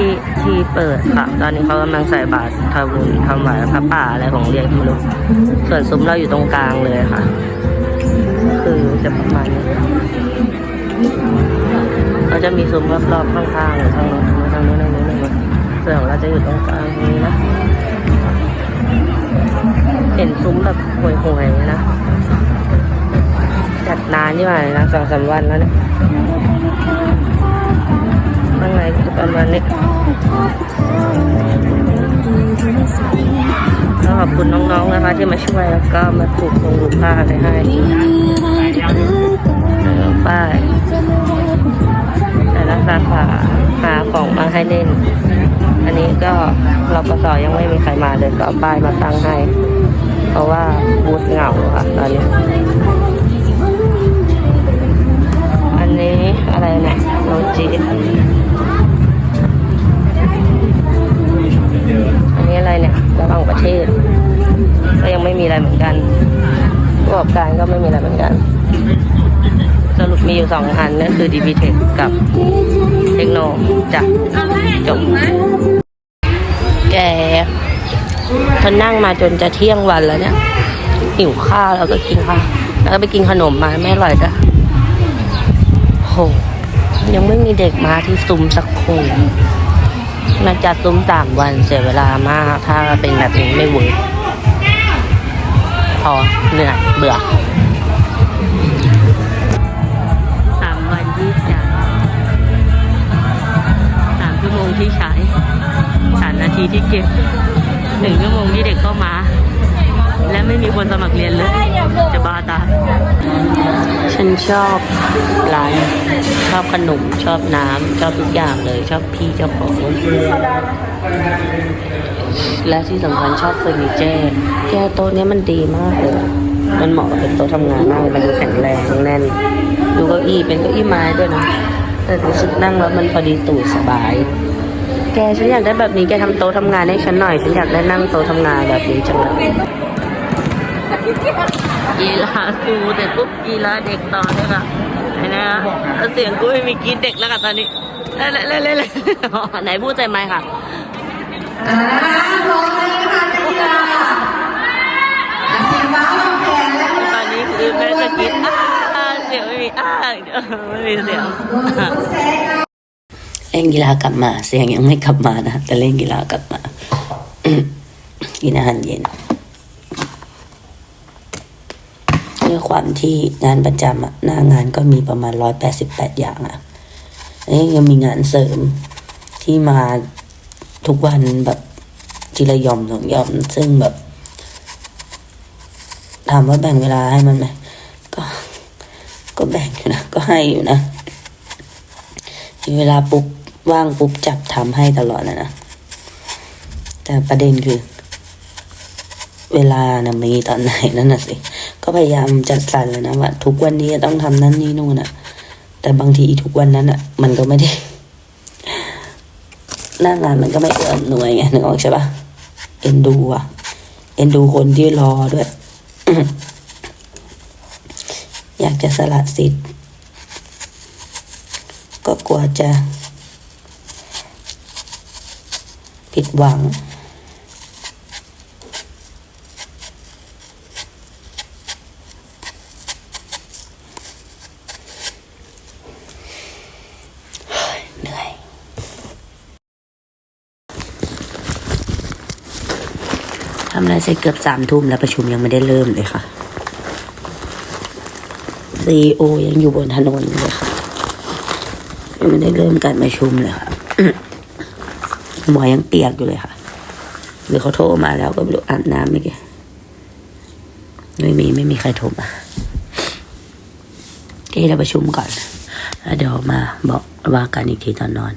ที่ที่เปิดค่ะ ตอนนี้เขากำลังใส่บาตรทำบุญทำไหว้พระป่าอะไรของเรียนไม่รู้ส่วนซุ้มเราอยู่ตรงกลางเลยค่ะ คือจะประมาณนี้เขาจะมีซุ้มรอบๆข้างๆหรือทางโน้นทางโน้นทางโน้นทางโน้นส่วนของเราจะอยู่ตรงกลางนี้นะเห็นซุ้มแบบห่วยๆนะจัดนานที่ว่านะสองสามวันแล้วเนี่ย ประมาณนี้ก็ขอบคุณน้องๆนะคะที่มาช่วยแล้วก็มาถูกคงถูกผ้าอะไรให้แล้วป้ายแต่ละสาขาหาของมาให้เล่น อันนี้ก็รปสยังไม่มีใครมาเลยก็เอาป้ายมาตั้งให้ เพราะว่าบูธเหงาค่ะตอนนี้ อันนี้อะไรเนี่ยน้องจี ไม่มีอะไรเหมือนกัน สรุปมีอยู่สองอัน นั่นคือ d b t e c h กับเทคโนจ้ะจบแกเธอนั่งมาจนจะเที่ยงวันแล้วเนี่ย หิวข้าวแล้วก็กินข้าวแล้วก็ไปกินขนมมาไม่อร่อยจ้ะโห ยังไม่มีเด็กมาที่ซุ้มสักคนมาจัดซุ้มสามวันเสียเวลามาก ถ้าเป็นแบบนี้ไม่เวิร์กพอเหนื่อยเบื่อ ที่จ่ายสามชั่วโมงที่ใช้สามนาทีที่เก็บหนึ่งชั่วโมงที่เด็กเข้ามา และไม่มีคนสมัครเรียนเลย จะบ้าตาย ฉันชอบร้านชอบขนมชอบน้ำชอบทุกอย่างเลย ชอบพี่เจ้าของและที่สำคัญชอบเฟอร์นิเจอร์แก้วโต๊ะเนี้ยมันดีมากเลย มันเหมาะกับเป็นโต๊ะทำงานมากเลยมันดูแข็งแรงแน่น ดูเก้าอี้เป็นเก้าอี้ไม้ด้วยนะแต่รู้สึกนั่งแล้วมันพอดีตูดสบาย แกฉันอยากได้แบบนี้แกทำโต๊ะทำงานให้ฉันหน่อย ฉันอยากได้นั่งโต๊ะทำงานแบบนี้จังเลยกีฬาครูเสร็จปุ๊บกีฬาเด็กต่อเลยค่ะไหนนะเสียงกูไม่มีกีดเด็กแล้วค่ะตอนนี้เล่นเล่นเล่นเล่นไหนพูดใจไหมค่ะอ่าพร้อมเลย ไม่มีเสียงเล่นกีฬากลับมา เสียงยังไม่กลับมานะ แต่เล่นกีฬากลับมากินอาหารเย็นด้วยความที่งานประจำอะหน้างานก็มีประมาณร้อยแปดสิบแปดอย่างอะแล้วยังมีงานเสริมที่มาทุกวันแบบทีละย่อมสองย่อมซึ่งแบบ ถามว่าแบ่งเวลาให้มันไหม ก็แบ่งอยู่นะ ก็ให้อยู่นะมีเวลาปุ๊บว่างปุ๊บจับทำให้ตลอดนะนะ แต่ประเด็นคือ เวลานะมีตอนไหนนั่นน่ะสิ ก็พยายามจัดสรรแล้วนะว่าทุกวันนี้ต้องทำนั่นนี่นู่นน่ะแต่บางทีทุกวันนั้นอะ มันก็ไม่ได้หน้างานมันก็ไม่เอื้ออำนวยไงนึกออกใช่ปะเอ็นดูอะ เอ็นดูคนที่รอด้วย จะสละสิทธิ์ ก็กลัวจะ ผิดหวัง เหนื่อย ทำอะไรเสร็จเกือบสามทุ่มแล้วประชุมยังไม่ได้เริ่มเลยค่ะ ซีโอยังอยู่บนถนนเลยค่ะยังไม่ได้เริ่มการประชุมเลยค่ะหมอยังเปียกอยู่เลยค่ะ หรือเขาโทรมาแล้วก็ไม่รู้อาบน้ำไม่กี่ไม่มีไม่มีใครโทรมาที่เราประชุมก่อนแล้วเดี๋ยวมาบอกว่ากันอีกทีตอนนอน